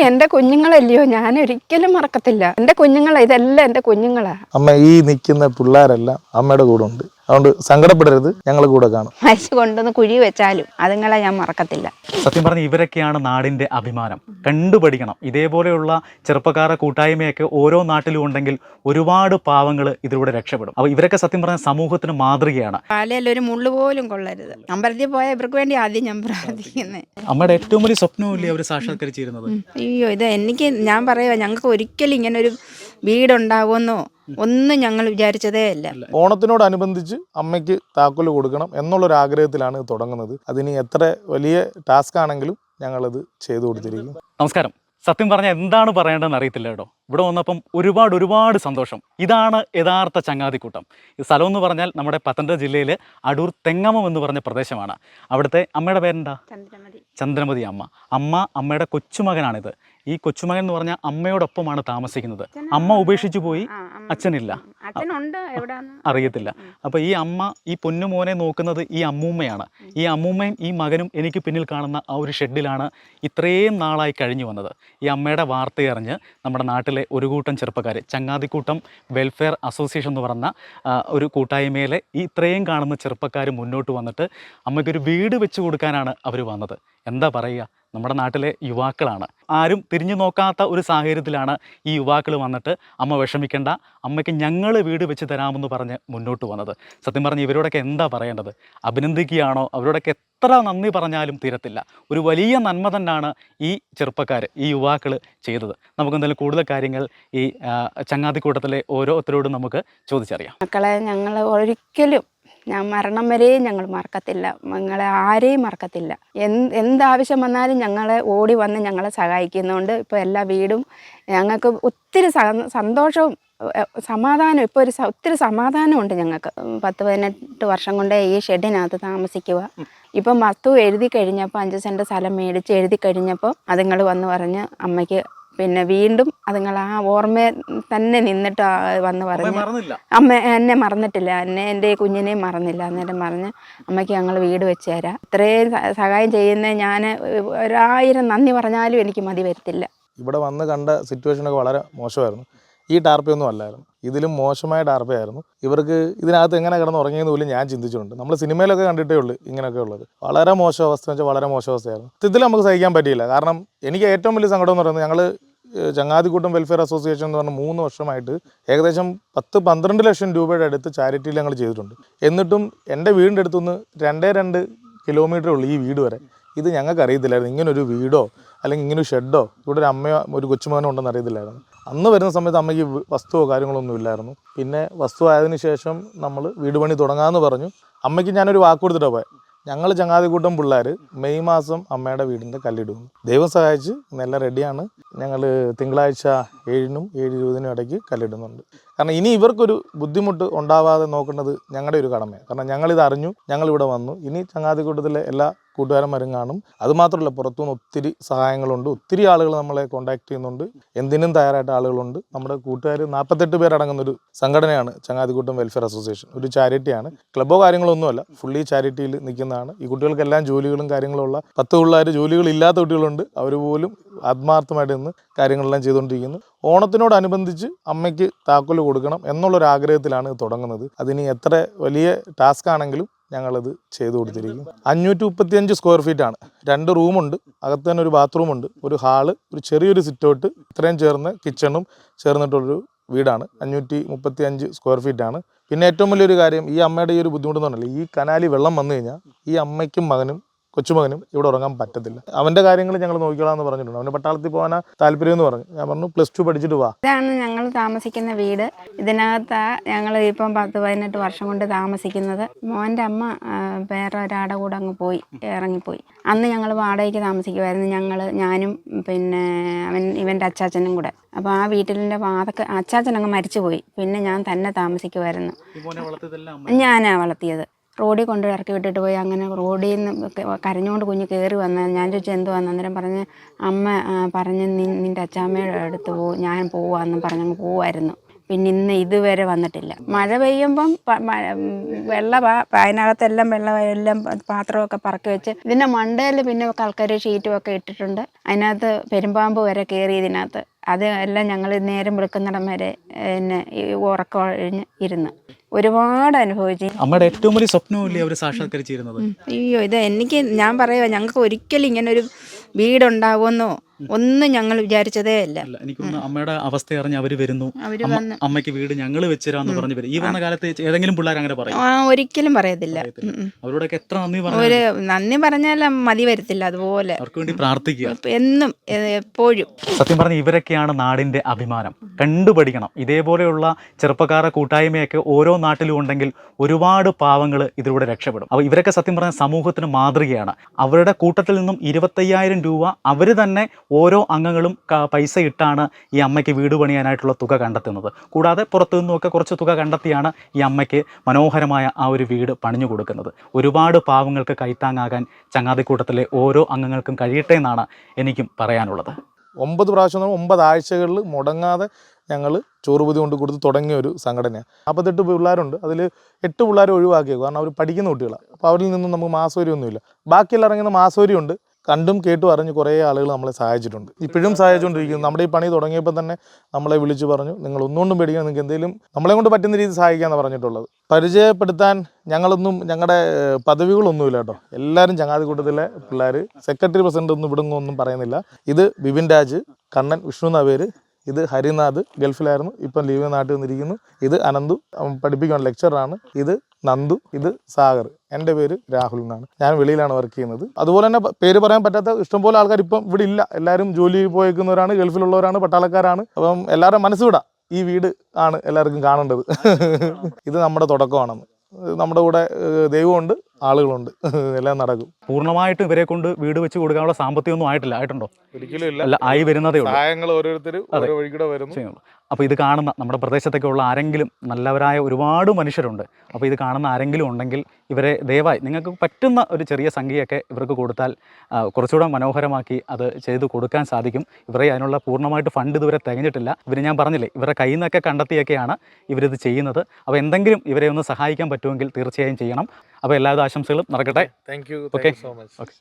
എന്റെ കുഞ്ഞുങ്ങളല്ലയോ? ഞാൻ ഒരിക്കലും മറക്കത്തില്ല. എന്റെ കുഞ്ഞുങ്ങളാ ഇതെല്ലാം എന്റെ കുഞ്ഞുങ്ങളാ. അമ്മ ഈ നിൽക്കുന്ന പിള്ളേരെല്ലാം അമ്മയുടെ കൂടെ ഉണ്ട്. അതുകൊണ്ട് സങ്കടപ്പെടരുത് ഞങ്ങൾ കൂടെ കാണും. മരിച്ചു കൊണ്ടുവന്ന് കുഴി വെച്ചാലും അതുങ്ങളെ ഞാൻ മറക്കത്തില്ല. സത്യം പറഞ്ഞ ഇവരൊക്കെയാണ് നാടിന്റെ അഭിമാനം. കണ്ടുപഠിക്കണം. ഇതേപോലെയുള്ള ചെറുപ്പക്കാരുടെ കൂട്ടായ്മയൊക്കെ ഓരോ നാട്ടിലും ഉണ്ടെങ്കിൽ ഒരുപാട് പാവങ്ങൾ ഇതിലൂടെ രക്ഷപ്പെടും. അപ്പോൾ ഇവരൊക്കെ സത്യം പറഞ്ഞ സമൂഹത്തിന് മാതൃകയാണ്. ഒരു മുള്ളു പോലും കൊള്ളരുത്. അമ്പലത്തിൽ പോയ ഇവർക്ക് വേണ്ടി ആദ്യം ഞാൻ പ്രാർത്ഥിക്കുന്നത് അമ്മയുടെ ഏറ്റവും വലിയ സ്വപ്നമില്ലേ അവർ സാക്ഷാത്കരിച്ചിരുന്നത്? അയ്യോ ഇത് എനിക്ക് ഞാൻ പറയുക ഞങ്ങൾക്ക് ഒരിക്കലും ഇങ്ങനെ ഒരു വീടുണ്ടാവുമെന്നോ ഒന്നും ഞങ്ങൾ വിചാരിച്ചതേ അല്ല ഓണത്തിനോടനുബന്ധിച്ച് അമ്മയ്ക്ക് താക്കോൽ കൊടുക്കണം എന്നുള്ളൊരു ആഗ്രഹത്തിലാണ് ഇത് തുടങ്ങുന്നത്. അതിന് എത്ര വലിയ ടാസ്ക് ആണെങ്കിലും ഞങ്ങളത് ചെയ്തു കൊടുത്തിരിക്കും നമസ്കാരം. സത്യം പറഞ്ഞാൽ എന്താണ് പറയേണ്ടതെന്ന് അറിയത്തില്ല കേട്ടോ. ഇവിടെ വന്നപ്പം ഒരുപാട് ഒരുപാട് സന്തോഷം. ഇതാണ് യഥാർത്ഥ ചങ്ങാതിക്കൂട്ടം. ഈ സ്ഥലം എന്ന് പറഞ്ഞാൽ നമ്മുടെ പത്തനംതിട്ട ജില്ലയിൽ അടൂർ തെങ്ങമം എന്ന് പറഞ്ഞ പ്രദേശമാണ്. അവിടുത്തെ അമ്മയുടെ പേരെന്താ? ചന്ദ്രമതി അമ്മ. അമ്മ അമ്മയുടെ കൊച്ചുമകനാണിത്. ഈ കൊച്ചുമകൻ എന്ന് പറഞ്ഞ അമ്മയോടൊപ്പമാണ് താമസിക്കുന്നത്. അമ്മ ഉപേക്ഷിച്ചു പോയി. അച്ഛനില്ല. അറിയത്തില്ല. അപ്പൊ ഈ അമ്മ ഈ പൊന്നുമോനെ നോക്കുന്നത് ഈ അമ്മൂമ്മയാണ്. ഈ അമ്മൂമ്മയും ഈ മകനും എനിക്ക് പിന്നിൽ കാണുന്ന ആ ഒരു ഷെഡിലാണ് ഇത്രയും നാളായി കഴിഞ്ഞു വന്നത്. ഈ അമ്മയുടെ വാർത്തയറിഞ്ഞ് നമ്മുടെ നാട്ടിലെ ഒരു കൂട്ടം ചെറുപ്പക്കാർ ചങ്ങാതിക്കൂട്ടം വെൽഫെയർ അസോസിയേഷൻ എന്ന് പറഞ്ഞ ഒരു കൂട്ടായ്മയിലെ ഈ ഇത്രയും കാണുന്ന ചെറുപ്പക്കാർ മുന്നോട്ട് വന്നിട്ട് അമ്മയ്ക്കൊരു വീട് വെച്ച് കൊടുക്കാനാണ് അവർ വന്നത്. എന്താ പറയുക? നമ്മുടെ നാട്ടിലെ യുവാക്കളാണ്. ആരും തിരിഞ്ഞു നോക്കാത്ത ഒരു സാഹചര്യത്തിലാണ് ഈ യുവാക്കൾ വന്നിട്ട് അമ്മ വിഷമിക്കേണ്ട അമ്മയ്ക്ക് ഞങ്ങൾ വീട് വെച്ച് തരാമെന്ന് പറഞ്ഞ് മുന്നോട്ട് വന്നത്. സത്യം പറഞ്ഞ് ഇവരോടൊക്കെ എന്താ പറയേണ്ടത്? അഭിനന്ദിക്കുകയാണോ? അവരോടൊക്കെ എത്ര നന്ദി പറഞ്ഞാലും തീരത്തില്ല. ഒരു വലിയ നന്മ തന്നെയാണ് ഈ ചെറുപ്പക്കാർ ഈ യുവാക്കൾ ചെയ്തത്. നമുക്ക് എന്തായാലും കൂടുതൽ കാര്യങ്ങൾ ഈ ചങ്ങാതിക്കൂട്ടത്തിലെ ഓരോരുത്തരോടും നമുക്ക് ചോദിച്ചറിയാം. മക്കളെ ഞങ്ങൾ ഒരിക്കലും ഞാൻ മരണം വരെയും ഞങ്ങൾ മറക്കത്തില്ല. ഞങ്ങളെ ആരെയും മറക്കത്തില്ല. എന്ത് എന്താവശ്യം വന്നാലും ഞങ്ങളെ ഓടി വന്ന് ഞങ്ങളെ സഹായിക്കുന്നുണ്ട്. ഇപ്പോൾ എല്ലാ വീടും ഞങ്ങൾക്ക് ഒത്തിരി സന്തോഷവും സമാധാനം ഇപ്പോൾ ഒരു ഒത്തിരി സമാധാനമുണ്ട് ഞങ്ങൾക്ക്. പത്ത് പതിനെട്ട് വർഷം കൊണ്ട് ഈ ഷെഡിനകത്ത് താമസിക്കുക. ഇപ്പം വസ്തു എഴുതി കഴിഞ്ഞപ്പോൾ അഞ്ച് സെന്റ് സ്ഥലം മേടിച്ച് എഴുതി കഴിഞ്ഞപ്പോൾ അതുങ്ങൾ വന്ന് പറഞ്ഞ് അമ്മയ്ക്ക് പിന്നെ വീണ്ടും അതുങ്ങൾ ആ ഓർമ്മ തന്നെ നിന്നിട്ട് വന്ന് പറഞ്ഞു. അമ്മ എന്നെ മറന്നിട്ടില്ല. എന്നെ എന്റെ കുഞ്ഞിനെയും മറന്നില്ല. അന്നേരം പറഞ്ഞ് അമ്മയ്ക്ക് ഞങ്ങൾ വീട് വെച്ച് തരാം. ഇത്രയും സഹായം ചെയ്യുന്ന ഞാൻ ഒരായിരം നന്ദി പറഞ്ഞാലും എനിക്ക് മതി വരത്തില്ല. ഇവിടെ വന്ന് കണ്ട സിറ്റുവേഷനൊക്കെ വളരെ മോശമായിരുന്നു. ഈ ടാർപ്പയൊന്നും അല്ലായിരുന്നു. ഇതിലും മോശമായ ടാർപ്പയായിരുന്നു. ഇവർക്ക് ഇതിനകത്ത് എങ്ങനെ കിടന്ന് ഉറങ്ങിയെന്ന് പോലും ഞാൻ ചിന്തിച്ചിട്ടുണ്ട്. നമ്മൾ സിനിമയിലൊക്കെ കണ്ടിട്ടേ ഉള്ളൂ ഇങ്ങനെയൊക്കെ ഉള്ളത്. വളരെ മോശം അവസ്ഥ എന്ന് വെച്ചാൽ വളരെ മോശം അവസ്ഥയായിരുന്നു. ഇതിൽ നമുക്ക് സഹിക്കാൻ പറ്റിയില്ല. കാരണം എനിക്ക് ഏറ്റവും വലിയ സങ്കടം എന്ന് പറയുന്നത് ഞങ്ങൾ ചങ്ങാതിക്കൂട്ടം വെൽഫെയർ അസോസിയേഷൻ എന്ന് പറഞ്ഞ മൂന്ന് വർഷമായിട്ട് ഏകദേശം പത്ത് പന്ത്രണ്ട് ലക്ഷം രൂപയുടെ അടുത്ത് ചാരിറ്റിയിൽ ഞങ്ങൾ ചെയ്തിട്ടുണ്ട്. എന്നിട്ടും എന്റെ വീടിന്റെ അടുത്തുനിന്ന് രണ്ടേ രണ്ട് കിലോമീറ്റർ ഉള്ളൂ ഈ വീട് വരെ. ഇത് ഞങ്ങൾക്ക് അറിയത്തില്ലായിരുന്നു. ഇങ്ങനൊരു വീടോ അല്ലെങ്കിൽ ഇങ്ങനൊരു ഷെഡോ ഇവിടെ ഒരു അമ്മയോ ഒരു കൊച്ചുമകനോ ഉണ്ടെന്ന് അറിയത്തില്ലായിരുന്നു. അന്ന് വരുന്ന സമയത്ത് അമ്മയ്ക്ക് വസ്തുവോ കാര്യങ്ങളൊന്നും ഇല്ലായിരുന്നു. പിന്നെ വസ്തു ആയതിനു ശേഷം നമ്മൾ വീട് പണി തുടങ്ങാമെന്ന് പറഞ്ഞു. അമ്മയ്ക്ക് ഞാനൊരു വാക്ക് കൊടുത്തിട്ടാണ് പോയത് ഞങ്ങൾ ചങ്ങാതിക്കൂട്ടം പിള്ളേർ മെയ് മാസം അമ്മയുടെ വീടിന്റെ കല്ലിടുന്നു. ദൈവം സഹായിച്ച് നല്ല റെഡിയാണ് ഞങ്ങൾ തിങ്കളാഴ്ച ഏഴിനും ഏഴ് ഇരുപതിനും ഇടയ്ക്ക് കല്ലിടുന്നുണ്ട്. കാരണം ഇനി ഇവർക്കൊരു ബുദ്ധിമുട്ട് ഉണ്ടാവാതെ നോക്കേണ്ടത് ഞങ്ങളുടെ ഒരു കടമയാണ്. കാരണം ഞങ്ങളിത് അറിഞ്ഞു ഞങ്ങളിവിടെ വന്നു. ഇനി ചങ്ങാതി കൂട്ടത്തിലെ എല്ലാ കൂട്ടുകാരന്മാരും കാണും. അതുമാത്രമല്ല പുറത്തുനിന്ന് ഒത്തിരി സഹായങ്ങളുണ്ട്. ഒത്തിരി ആളുകൾ നമ്മളെ കോൺടാക്ട് ചെയ്യുന്നുണ്ട്. എന്തിനും തയ്യാറായിട്ട് ആളുകളുണ്ട്. നമ്മുടെ കൂട്ടുകാർ നാൽപ്പത്തെട്ട് പേരടങ്ങുന്ന ഒരു സംഘടനയാണ് ചങ്ങാതിക്കൂട്ടം വെൽഫെയർ അസോസിയേഷൻ ഒരു ചാരിറ്റിയാണ്. ക്ലബോ കാര്യങ്ങളൊന്നുമല്ല. ഫുള്ളി ചാരിറ്റിയിൽ നിൽക്കുന്നതാണ്. ഈ കുട്ടികൾക്കെല്ലാം ജോലികളും കാര്യങ്ങളും ഉള്ള പത്ത് പിള്ളേർ ജോലികളില്ലാത്ത കുട്ടികളുണ്ട്. അവർ പോലും ആത്മാർത്ഥമായിട്ട് നിന്ന് കാര്യങ്ങളെല്ലാം ചെയ്തുകൊണ്ടിരിക്കുന്നു. ഓണത്തിനോടനുബന്ധിച്ച് അമ്മയ്ക്ക് താക്കോൽ കൊടുക്കണം എന്നുള്ളൊരു ആഗ്രഹത്തിലാണ് ഇത് തുടങ്ങുന്നത്. അതിന് എത്ര വലിയ ടാസ്ക് ആണെങ്കിലും ഞങ്ങളത് ചെയ്തു കൊടുത്തിരിക്കും അഞ്ഞൂറ്റി മുപ്പത്തിയഞ്ച് സ്ക്വയർ ഫീറ്റ് ആണ്. രണ്ട് റൂമുണ്ട്. അകത്ത് തന്നെ ഒരു ബാത്റൂമുണ്ട്. ഒരു ഹാൾ ഒരു ചെറിയൊരു സിറ്റൗട്ട് ഇത്രയും ചേർന്ന് കിച്ചണും ചേർന്നിട്ടുള്ളൊരു വീടാണ്. അഞ്ഞൂറ്റി മുപ്പത്തി അഞ്ച് സ്ക്വയർ ഫീറ്റ് ആണ്. പിന്നെ ഏറ്റവും വലിയൊരു കാര്യം ഈ അമ്മയുടെ ഈ ഒരു ബുദ്ധിമുട്ടെന്ന് പറഞ്ഞാൽ ഈ കനാലിൽ വെള്ളം വന്നു കഴിഞ്ഞാൽ ഈ അമ്മയ്ക്കും മകനും കൊച്ചുമകനും ഇവിടെ ഉറങ്ങാൻ പറ്റത്തില്ല. അവന്റെ കാര്യങ്ങൾ ഞങ്ങൾ നോക്കിക്കോളാന്ന് പറഞ്ഞിട്ടുണ്ട്. അവന് പട്ടാളത്തിൽ പോകാനാ താല്പര്യം എന്ന് പറഞ്ഞു. ഞാൻ പറഞ്ഞു പ്ലസ് ടു പഠിച്ചിട്ട് വാ. ഇതാണ് ഞങ്ങൾ താമസിക്കുന്ന വീട്. ഇതിനകത്ത് ഞങ്ങൾ ഇപ്പം പത്ത് പതിനെട്ട് വർഷം കൊണ്ട് താമസിക്കുന്നത്. മോന്റെ അമ്മ വേറെ ഒരാടെ കൂടെ അങ്ങ് പോയി ഇറങ്ങിപ്പോയി. അന്ന് ഞങ്ങൾ വാടകയ്ക്ക് താമസിക്കുമായിരുന്നു ഞങ്ങൾ ഞാനും പിന്നെ അവൻ ഇവന്റെ അച്ചാച്ചനും കൂടെ. അപ്പോൾ ആ വീട്ടിലെ വാതൊക്കെ അച്ചാച്ചൻ അങ്ങ് മരിച്ചുപോയി. പിന്നെ ഞാൻ തന്നെ താമസിക്കുമായിരുന്നു ഈ മോനെ വളർത്തിയതെല്ലാം ഞാനാ വളർത്തിയത്. റോഡിൽ കൊണ്ട് ഇറക്കി വിട്ടിട്ട് പോയി. അങ്ങനെ റോഡിൽ നിന്ന് കരഞ്ഞുകൊണ്ട് കുഞ്ഞ് കയറി വന്ന ഞാൻ ചോദിച്ചു എന്തുവാന്ന് അന്നേരം പറഞ്ഞ് അമ്മ പറഞ്ഞ് "നി- നിന്റെ അച്ചാമ്മയുടെ അടുത്ത് പോ ഞാൻ പോവാന്ന് പറഞ്ഞങ്ങ് പോവായിരുന്നു. പിന്നെ ഇന്ന് ഇതുവരെ വന്നിട്ടില്ല. മഴ പെയ്യുമ്പം വെള്ള അതിനകത്തെല്ലാം വെള്ളം എല്ലാം പാത്രമൊക്കെ പറക്കി വെച്ച് ഇതിന്റെ മണ്ടയിൽ പിന്നെ കൽക്കരി ഷീറ്റും ഒക്കെ ഇട്ടിട്ടുണ്ട്. അതിനകത്ത് പെരുമ്പാമ്പ് വരെ കയറി ഇതിനകത്ത്. അത് എല്ലാം ഞങ്ങൾ നേരം വെളുക്കുന്നിടം വരെ പിന്നെ ഉറക്കം ഇരുന്ന്. ഒരുപാട് അനുഭവിച്ചു. അമ്മയുടെ ഏറ്റവും വലിയ സ്വപ്നമില്ലേ അവർ സാക്ഷാത്കരിച്ചിരുന്നത്? അയ്യോ ഇത് എനിക്ക് ഞാൻ പറയുക ഞങ്ങൾക്ക് ഒരിക്കലും ഇങ്ങനെ ഒരു വീടുണ്ടാവുമെന്നോ ഒന്നും ഞങ്ങൾ വിചാരിച്ചതേ അല്ല. എനിക്കൊന്ന് അമ്മയുടെ അവസ്ഥ അറിഞ്ഞ് അവർ വരുന്നു. അമ്മയ്ക്ക് വീട് ഞങ്ങൾ വെച്ചുതരാന്ന് പറഞ്ഞു വരും. ഈ വന്ന കാലത്ത് ഏതെങ്കിലും പിള്ളേർ അങ്ങനെ പറയും? ആ ഒരിക്കലും പറയത്തില്ല. അവരോടൊക്കെ എത്ര നന്ദി പറഞ്ഞു ഒരു നന്ദി പറഞ്ഞാൽ മതി വരത്തില്ല അതുപോലെ. അവർക്ക് വേണ്ടി പ്രാർത്ഥിക്കുക. എന്നും എപ്പോഴും. സത്യം പറഞ്ഞ ഇവരൊക്കെയാണ് നാടിന്റെ അഭിമാനം. കണ്ടുപഠിക്കണം. ഇതേപോലെയുള്ള ചെറുപ്പക്കാര കൂട്ടായ്മയൊക്കെ ഓരോ നാട്ടിലും ഉണ്ടെങ്കിൽ ഒരുപാട് പാവങ്ങൾ ഇതിലൂടെ രക്ഷപ്പെടും. അപ്പോൾ ഇവരൊക്കെ സത്യം പറഞ്ഞ സമൂഹത്തിന് മാതൃകയാണ്. അവരുടെ കൂട്ടത്തിൽ നിന്നും ഇരുപത്തയ്യായിരം രൂപ അവർ തന്നെ ഓരോ അംഗങ്ങളും പൈസ ഇട്ടാണ് ഈ അമ്മയ്ക്ക് വീട് പണിയാനായിട്ടുള്ള തുക കണ്ടെത്തുന്നത്. കൂടാതെ പുറത്തു നിന്നുമൊക്കെ കുറച്ച് തുക കണ്ടെത്തിയാണ് ഈ അമ്മയ്ക്ക് മനോഹരമായ ആ ഒരു വീട് പണിഞ്ഞു കൊടുക്കുന്നത്. ഒരുപാട് പാവങ്ങൾക്ക് കൈത്താങ്ങാകാൻ ചങ്ങാതിക്കൂട്ടത്തിലെ ഓരോ അംഗങ്ങൾക്കും കഴിയട്ടെ എന്നാണ് എനിക്കും പറയാനുള്ളത്. ഒമ്പത് പ്രാവശ്യം ഒമ്പത് ആഴ്ചകളിൽ മുടങ്ങാതെ ഞങ്ങൾ ചോറുപതി കൊണ്ട് കൊടുത്ത് തുടങ്ങിയ ഒരു സംഘടനയാണ്. നാൽപ്പത്തെട്ട് പിള്ളേരുണ്ട്. അതിൽ എട്ട് പിള്ളേർ ഒഴിവാക്കിയത് കാരണം അവർ പഠിക്കുന്ന കുട്ടികളാണ് അപ്പോൾ അവരിൽ നിന്നും നമുക്ക് മാസവരിയൊന്നുമില്ല ബാക്കിയെല്ലാം ഇറങ്ങുന്ന മാസവരിയുണ്ട് കണ്ടും കേട്ടും അറിഞ്ഞ് കുറേ ആളുകൾ നമ്മളെ സഹായിച്ചിട്ടുണ്ട്. ഇപ്പോഴും സഹായിച്ചുകൊണ്ടിരിക്കുന്നു. നമ്മുടെ ഈ പണി തുടങ്ങിയപ്പോൾ തന്നെ നമ്മളെ വിളിച്ചു പറഞ്ഞു നിങ്ങൾ ഒന്നുകൊണ്ടും പേടിക്കണം നിങ്ങൾക്ക് എന്തെങ്കിലും നമ്മളെ കൊണ്ട് പറ്റുന്ന രീതിയിൽ സഹായിക്കാമെന്ന് പറഞ്ഞിട്ടുള്ളത്. പരിചയപ്പെടുത്താൻ ഞങ്ങളൊന്നും ഞങ്ങളുടെ പദവികളൊന്നുമില്ല കേട്ടോ. എല്ലാവരും ചങ്ങാതി കൂട്ടത്തിലെ പിള്ളേർ സെക്രട്ടറി പ്രസിഡന്റ് ഒന്നും ഇവിടെ ഒന്നും പറയുന്നില്ല. ഇത് ബിപിൻ രാജ് കണ്ണൻ വിഷ്ണു നവേര് ഇത് ഹരിനാഥ് ഗൾഫിലായിരുന്നു. ഇപ്പം ലീവ് നാട്ടിൽ വന്നിരിക്കുന്നു. ഇത് അനന്തു പഠിപ്പിക്കുന്ന ലെക്ചറാണ് ഇത് നന്ദു ഇത് സാഗർ. എന്റെ പേര് രാഹുൽ എന്നാണ്. ഞാൻ വെളിയിലാണ് വർക്ക് ചെയ്യുന്നത്. അതുപോലെ തന്നെ പേര് പറയാൻ പറ്റാത്ത ഇഷ്ടംപോലെ ആൾക്കാർ ഇപ്പം ഇവിടെ ഇല്ല. എല്ലാവരും ജോലി പോയേക്കുന്നവരാണ് ഗൾഫിലുള്ളവരാണ് പട്ടാളക്കാരാണ്. അപ്പം എല്ലാവരും മനസ്സ് വിടാം. ഈ വീട് ആണ് എല്ലാവർക്കും കാണേണ്ടത്. ഇത് നമ്മുടെ തുടക്കമാണെന്ന്. നമ്മുടെ കൂടെ ദൈവമുണ്ട് ആളുകളുണ്ട്. എല്ലാം നടക്കും. പൂർണമായിട്ട് ഇവരെ കൊണ്ട് വീട് വെച്ച് കൊടുക്കാനുള്ള സാമ്പത്തികമൊന്നും ആയിട്ടില്ല. ആയിട്ടുണ്ടോ? ഒരിക്കലും ഇല്ല. അല്ല ആയി വരുന്നതേ ഉള്ളൂ. സഹായങ്ങൾ ഓരോരുത്തർ ഓരോ വഴികൂടെ വരുന്നു. അപ്പോൾ ഇത് കാണുന്ന നമ്മുടെ പ്രദേശത്തൊക്കെ ഉള്ള ആരെങ്കിലും നല്ലവരായ ഒരുപാട് മനുഷ്യരുണ്ട്. അപ്പോൾ ഇത് കാണുന്ന ആരെങ്കിലും ഉണ്ടെങ്കിൽ ഇവരെ ദയവായി നിങ്ങൾക്ക് പറ്റുന്ന ഒരു ചെറിയ സംഖ്യയൊക്കെ ഇവർക്ക് കൊടുത്താൽ കുറച്ചുകൂടെ മനോഹരമാക്കി അത് ചെയ്തു കൊടുക്കാൻ സാധിക്കും. ഇവരെ അതിനുള്ള പൂർണമായിട്ട് ഫണ്ട് ഇതുവരെ തികഞ്ഞിട്ടില്ല. ഇവർ ഞാൻ പറഞ്ഞില്ലേ ഇവരുടെ കയ്യിൽ നിന്നൊക്കെ കണ്ടെത്തിയൊക്കെയാണ് ഇവരിത് ചെയ്യുന്നത്. അപ്പോൾ എന്തെങ്കിലും ഇവരെ ഒന്ന് സഹായിക്കാൻ പറ്റുമെങ്കിൽ തീർച്ചയായും ചെയ്യണം. അപ്പോൾ എല്ലാവിധ ആശംസകളും നടക്കട്ടെ. Thank you okay so much okay